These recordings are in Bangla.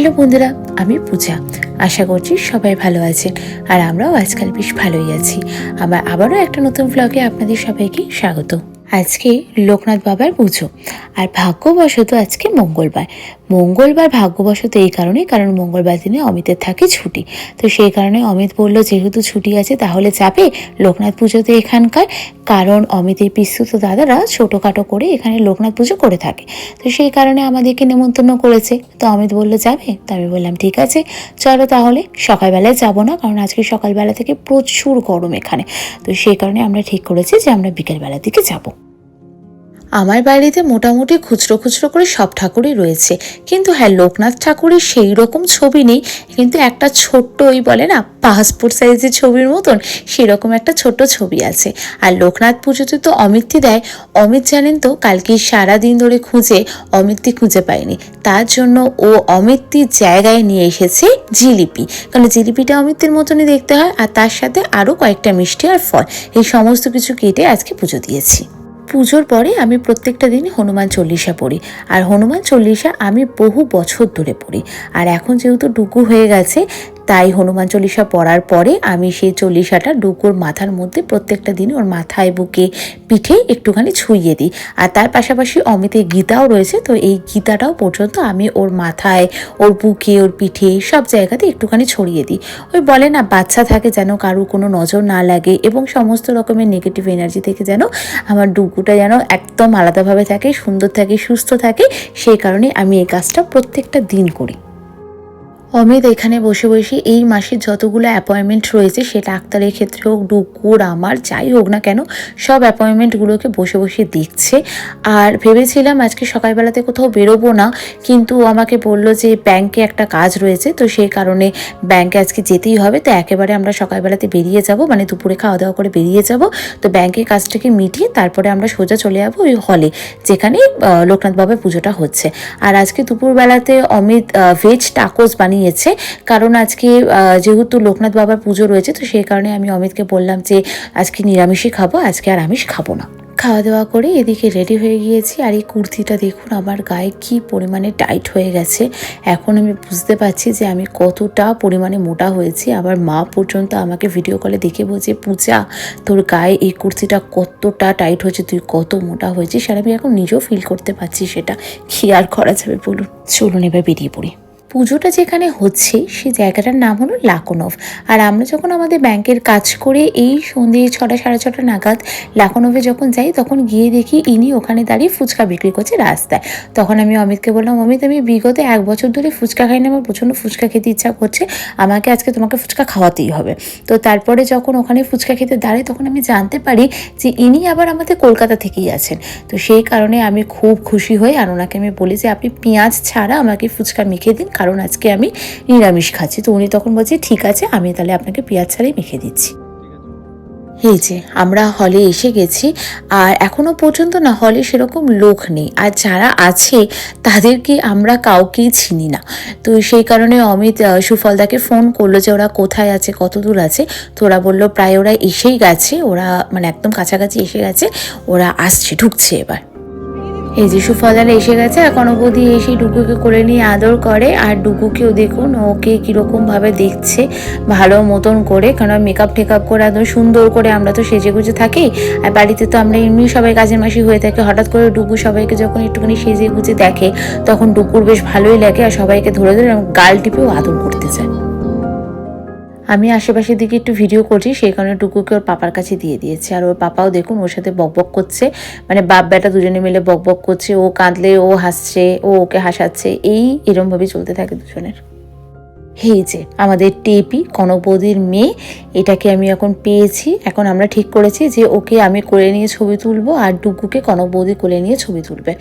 হ্যালো বন্ধুরা, আমি পূজা। আশা করছি সবাই ভালো আছেন আর আমরাও আজকাল বেশ ভালোই আছি। আমার আবারও একটা নতুন ব্লগে আপনাদের সবাইকে স্বাগত। আজকে লোকনাথ বাবার পুজো। আর ভাগ্যবশত আজকে মঙ্গলবার। মঙ্গলবার ভাগ্যবশত এই কারণে কারণ মঙ্গলবার দিনে অমিতের থাকে ছুটি। তো সেই কারণে অমিত বলল, যেহেতু ছুটি আছে, তাহলে যাবে লোকনাথ পুজোতে এখানকার। কারণ অমিতের পিস্তুত দাদারা ছোটোখাটো করে এখানে লোকনাথ পুজো করে থাকে। তো সেই কারণে আমাদেরকে নেমন্তন্ন করেছে। তো অমিত বলল, যাবে? তো আমি বললাম, ঠিক আছে, চলো তাহলে সকালবেলায় যাব না, কারণ আজকে সকালবেলা থেকে প্রচুর গরম এখানে। তো সেই কারণে আমরা ঠিক করেছি যে আমরা বিকেলবেলার দিকে যাব। আমার বাড়িতে মোটামুটি খুচরো খুচরো করে সব ঠাকুরই রয়েছে। কিন্তু হ্যাঁ লোকনাথ ঠাকুরের সেই রকম ছবি নেই, কিন্তু একটা ছোট্ট ওই বলে না, পাসপোর্ট সাইজের ছবির মতন সেরকম একটা ছোট্ট ছবি আছে। আর লোকনাথ পুজোতে তো অমিতটি দেয়। অমিত জানেন তো, কালকে সারা দিন ধরে খুঁজে অমিতটি খুঁজে পায়নি। তার জন্য ও অমিতটির জায়গায় নিয়ে এসেছে জিলিপি। কারণ জিলিপিটা অমিতের মতনই দেখতে হয়, আর তার সাথে আরও কয়েকটা মিষ্টি আর ফল। এই সমস্ত কিছু কেটে আজকে পুজো দিয়েছি। পুজোর পরে আমি প্রত্যেকটা দিন হনুমান চল্লিশা পড়ি। আর হনুমান চল্লিশা আমি বহু বছর ধরে পড়ি। আর এখন যেহেতু ডুকু হয়ে গেছে, তাই হনুমান চল্লিশা পড়ার পরে আমি সেই চল্লিশাটা ডুকুর মাথার মধ্যে প্রত্যেকটা দিন ওর মাথায় বুকে পিঠে একটুখানি ছুঁইয়ে দিই। আর তার পাশাপাশি অমিতের গীতাও রয়েছে, তো এই গীতাটাও পর্যন্ত আমি ওর মাথায়, ওর বুকে, ওর পিঠে সব জায়গাতে একটুখানি ছড়িয়ে দিই। ওই বলে না, বাচ্চা থাকে যেন কারুর কোনো নজর না লাগে এবং সমস্ত রকমের নেগেটিভ এনার্জি থেকে যেন আমার ডুকুটা যেন একদম আলাদাভাবে থাকে, সুন্দর থাকে, সুস্থ থাকে, সেই কারণে আমি এই কাজটা প্রত্যেকটা দিন করি। অমিত এখানে বসে বসে এই মাসের যতগুলো অ্যাপয়েন্টমেন্ট রয়েছে সে ডাক্তারের ক্ষেত্রে হোক ডুকুর আমার যাই হোক না কেন, সব অ্যাপয়েন্টমেন্টগুলোকে বসে বসে দেখছে। আর ভেবেছিলাম আজকে সকালবেলাতে কোথাও বেরোবো না, কিন্তু আমাকে বলল যে ব্যাংকে একটা কাজ রয়েছে, তো সেই কারণে ব্যাংকে আজকে যেতেই হবে। তো একেবারে আমরা সকালবেলাতে বেরিয়ে যাব মানে দুপুরে খাওয়া দাওয়া করে বেরিয়ে যাব। তো ব্যাংকের কাজটাকে মিটিয়ে তারপরে আমরা সোজা চলে যাব ওই হলে যেখানে লোকনাথ বাবার পুজোটা হচ্ছে। আর আজকে দুপুরবেলাতে অমিত ভেজ টাকোস বানিয়েছে কারণ আজকে যেহেতু লোকনাথ বাবার পুজো রয়েছে, তো সেই কারণে আমি অমিতকে বললাম যে, আজকে নিরামিষই খাব, আজকে আর আমিষ খাব না। খাওয়া দাওয়া করে এদিকে রেডি হয়ে গিয়েছি। আর এই কুর্তিটা দেখুন, আমার গায়ে কি পরিমাণে টাইট হয়ে গেছে। এখন আমি বুঝতে পারছি যে আমি কতটা পরিমাণে মোটা হয়েছি। আবার মা পর্যন্ত আমাকে ভিডিও কলে দেখে বলছে, পূজা, তোর গায়ে এই কুর্তিটা কতটা টাইট হয়েছে, তুই কত মোটা হয়েছিস? আর আমি এখন নিজেও ফিল করতে পারছি সেটা। কি আর করা যাবে বলুন? চলুন এবার বেরিয়ে পড়ি। পুজোটা যেখানে হচ্ছে সেই জায়গাটার নাম হলো লাকনভ আর আমরা যখন আমাদের ব্যাংকের কাজ করে এই সন্ধ্যে ছটা, সাড়ে ছটা নাগাদ লাকনভে যখন যাই, তখন গিয়ে দেখি ইনি ওখানে দাঁড়িয়ে ফুচকা বিক্রি করছে রাস্তায়। তখন আমি অমিতকে বললাম, অমিত, আমি বিগত এক বছর ধরে ফুচকা খাই না, আমার প্রচণ্ড ফুচকা খেতে ইচ্ছা করছে। আমাকে আজকে তোমাকে ফুচকা খাওয়াতেই হবে। তো তারপরে যখন ওখানে ফুচকা খেতে দাঁড়াই, তখন আমি জানতে পারি যে ইনি আবার আমাদের কলকাতা থেকেই আছেন। তো সেই কারণে আমি খুব খুশি হই আর ওনাকে আমি বলি যে, আপনি পেঁয়াজ ছাড়া আমাকে ফুচকা মেখে দিন কারণ আজকে আমি নিরামিষ খাচ্ছি। তো উনি তখন বলছে, ঠিক আছে, আমি তাহলে আপনাকে পেঁয়াজ ছাড়াই মেখে দিচ্ছি। এই যে, আমরা হলে এসে গেছি, আর এখনও পর্যন্ত না হলে সেরকম লোক নেই। আর যারা আছে, তাদেরকে আমরা কাউকেই চিনি না। তো সেই কারণে অমিত সুফলদাকে ফোন করল যে, ওরা কোথায় আছে, কত দূর আছে? তো ওরা বলল, প্রায় ওরা এসেই গেছে, ওরা মানে একদম কাছাকাছি এসে গেছে, ওরা আসছে, ঢুকছে এবার। এই যে সুফলারা এসে গেছে এখন কনবদি এসে ডুকুকে কোলে নিয়ে আদর করে, আর ডুকুকেও দেখুন, ওকে কীরকম ভাবে দেখছে, ভালো মতন করে কারণ মেকআপ টেকআপ করে একদম সুন্দর করে আমরা তো সেজে গুজে থাকি, আর বাড়িতে তো আমরা এমনি সবাই কাজের মাসি হয়ে থাকি, হঠাৎ করে ডুকু সবাইকে যখন একটুখানি সেজে গুজে দেখে, তখন ডুকুর বেশ ভালোই লাগে, আর সবাইকে ধরে ধরে গাল টিপেও আদর করতে চায়। আমি আশেপাশের দিকে একটু ভিডিও করছি, সেই কারণে টুকুকে ওর পাপার কাছে দিয়ে দিয়েছে। আর ওর পাপাও দেখুন ওর সাথে বকবক করছে মানে বাপ বেটা দুজনে মিলে বকবক করছে, ও কাঁদলে ও হাসছে, ও ওকে হাসাচ্ছে, এই এরমভাবেই চলতে থাকে দুজনের। এই যে, আমাদের টেপি কনকবৌদির মেয়ে, এটাকে আমি এখন পেয়েছি। এখন আমরা ঠিক করেছি যে ওকে আমি কোলে নিয়ে ছবি তুলবো আর ডুকুকে কনকবৌদি কোলে নিয়ে ছবি তুলবে।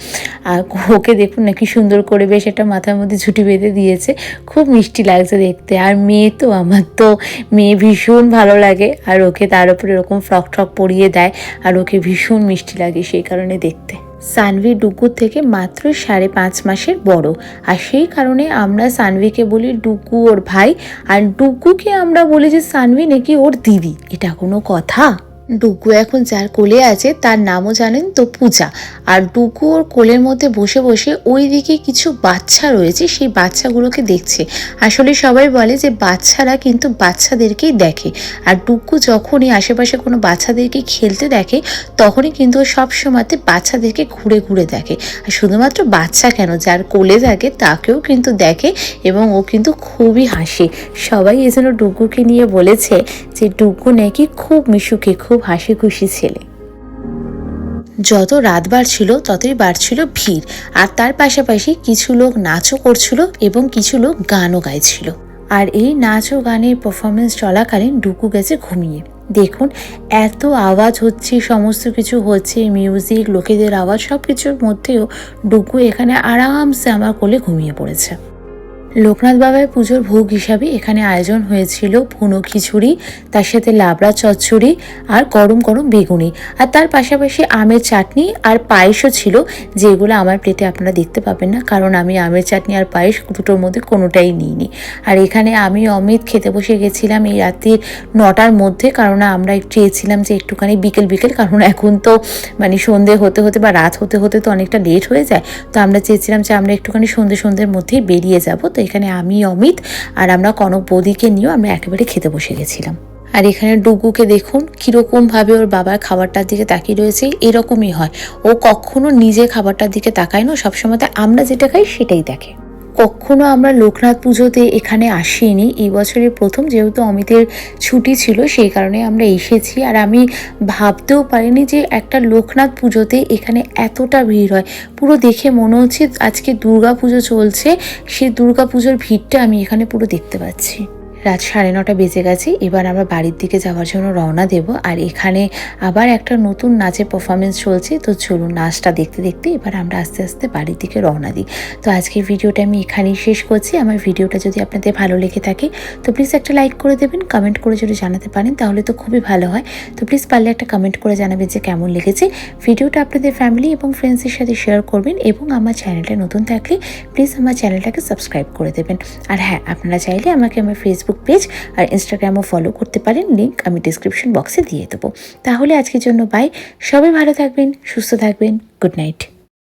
আর ওকে দেখুন না কি সুন্দর করে বেশ একটা মাথার মধ্যে ঝুঁটি বেঁধে দিয়েছে। খুব মিষ্টি লাগছে দেখতে। আর মেয়ে তো, আমার তো মেয়ে ভীষণ ভালো লাগে। আর ওকে তার উপরে এরকম ফ্রক ট্রক পরিয়ে দেয় আর ওকে ভীষণ মিষ্টি লাগে সেই কারণে দেখতে। সানভি ডুকুর থেকে মাত্র সাড়ে পাঁচ মাসের বড়। আর সেই কারণে আমরা সানভিকে বলি ডুকু ওর ভাই। আর ডুকুকে আমরা বলি যে সানভি নাকি ওর দিদি। এটা কোনো কথা? ডুগু এখন যার কোলে আছে, তার নামও জানেন তো পূজা। আর ডুগু ওর কোলের মধ্যে বসে বসে ওই দিকে কিছু বাচ্চা রয়েছে, সেই বাচ্চাগুলোকে দেখছে। আসলে সবাই বলে যে বাচ্চারা কিন্তু বাচ্চাদেরকেই দেখে। আর ডুগু যখনই আশেপাশে কোনো বাচ্চাদেরকে খেলতে দেখে, তখনই কিন্তু ও সবসময়তে বাচ্চাদেরকে ঘুরে ঘুরে দেখে। আর শুধুমাত্র বাচ্চা কেন, যার কোলে থাকে তাকেও কিন্তু দেখে এবং ও কিন্তু খুবই হাসে। সবাই এজন্য ডুগুকে নিয়ে বলেছে যে ডুগু নাকি খুব মিশুকে, খুব হাসি খুশি ছেলে। যত রাত বাড়ছিল, ততই বাড়ছিল ভিড়, আর তার পাশাপাশি কিছু লোক নাচও করছিল এবং কিছু লোক গানও গাইছিল। আর এই নাচ ও গানের পারফরমেন্স চলাকালীন ডুকু গেছে ঘুমিয়ে। দেখুন, এত আওয়াজ হচ্ছে, সমস্ত কিছু হচ্ছে মিউজিক লোকেদের আওয়াজ সব কিছুর মধ্যেও ডুকু এখানে আরামসে আমার কোলে ঘুমিয়ে পড়েছে। লোকনাথ বাবার পুজোর ভোগ হিসাবে এখানে আয়োজন হয়েছিল ভুনো খিচুড়ি, তার সাথে লাবড়া চচ্চড়ি আর গরম গরম বেগুনি। আর তার পাশাপাশি আমের চাটনি আর পায়েসও ছিল, যেগুলো আমার প্লেটে আপনারা দেখতে পাবেন না, কারণ আমি আমের চাটনি আর পায়েস দুটোর মধ্যে কোনোটাই নিইনি। আর এখানে আমি অমিত খেতে বসে গেছিলাম এই রাত্রির নটার মধ্যে, কারণ আমরা চেয়েছিলাম যে একটুখানি বিকেল বিকেল, কারণ এখন তো মানে সন্ধে হতে হতে বা রাত হতে হতে তো অনেকটা লেট হয়ে যায়। তো আমরা চেয়েছিলাম যে আমরা একটুখানি সন্ধে সন্ধ্যের মধ্যেই বেরিয়ে যাব। তো এখানে আমি, অমিত, আর আমরা কনক বৌদিকে নিয়েও আমরা একেবারে খেতে বসে গেছিলাম। আর এখানে ডুগুকে দেখুন, কীরকমভাবে ওর বাবার খাবারটার দিকে তাকিয়ে রয়েছে, এরকমই হয়। ও কখনো নিজে খাবারটার দিকে তাকায় না সবসময় আমরা যেটা খাই সেটাই দেখে। কখনো আমরা লোকনাথ পুজোতে এখানে আসিনি। এই বছরের প্রথম যেহেতু অমিতের ছুটি ছিল, সেই কারণে আমরা এসেছি। আর আমি ভাবতেও পারিনি যে একটা লোকনাথ পুজোতে এখানে এতটা ভিড় হয়। পুরো দেখে মনে হচ্ছে আজকে দুর্গা পুজো চলছে। সেই দুর্গা পুজোর ভিড়টা আমি এখানে পুরো দেখতে পাচ্ছি। রাত সাড়ে নটা বেজে গেছে, এবার আমরা বাড়ির দিকে যাওয়ার জন্য রওনা দেব। আর এখানে আবার একটা নতুন নাচের পারফরমেন্স চলছে, তো চলুন নাচটা দেখতে দেখতে এবার আমরা আস্তে আস্তে বাড়ির দিকে রওনা দিই। তো আজকের ভিডিওটা আমি এখানেই শেষ করছি। আমার ভিডিওটা যদি আপনাদের ভালো লেগে থাকে, তো প্লিজ একটা লাইক করে দেবেন কমেন্ট করে যদি জানাতে পারেন, তাহলে তো খুবই ভালো হয়। তো প্লিজ পারলে একটা কমেন্ট করে জানাবেন যে কেমন লেগেছে ভিডিওটা আপনাদের ফ্যামিলি এবং ফ্রেন্ডসের সাথে শেয়ার করবেন এবং আমার চ্যানেলটা নতুন থাকলে প্লিজ আমার চ্যানেলটাকে সাবস্ক্রাইব করে দেবেন। আর হ্যাঁ আপনারা চাইলে আমাকে আমার ফেসবুক পেজ আর ইনস্টাগ্রামও ফলো করতে পারেন। লিঙ্ক আমি ডিসক্রিপশন বক্সে দিয়ে দেবো। তাহলে আজকের জন্য বাই সবাই ভালো থাকবেন, সুস্থ থাকবেন। Good night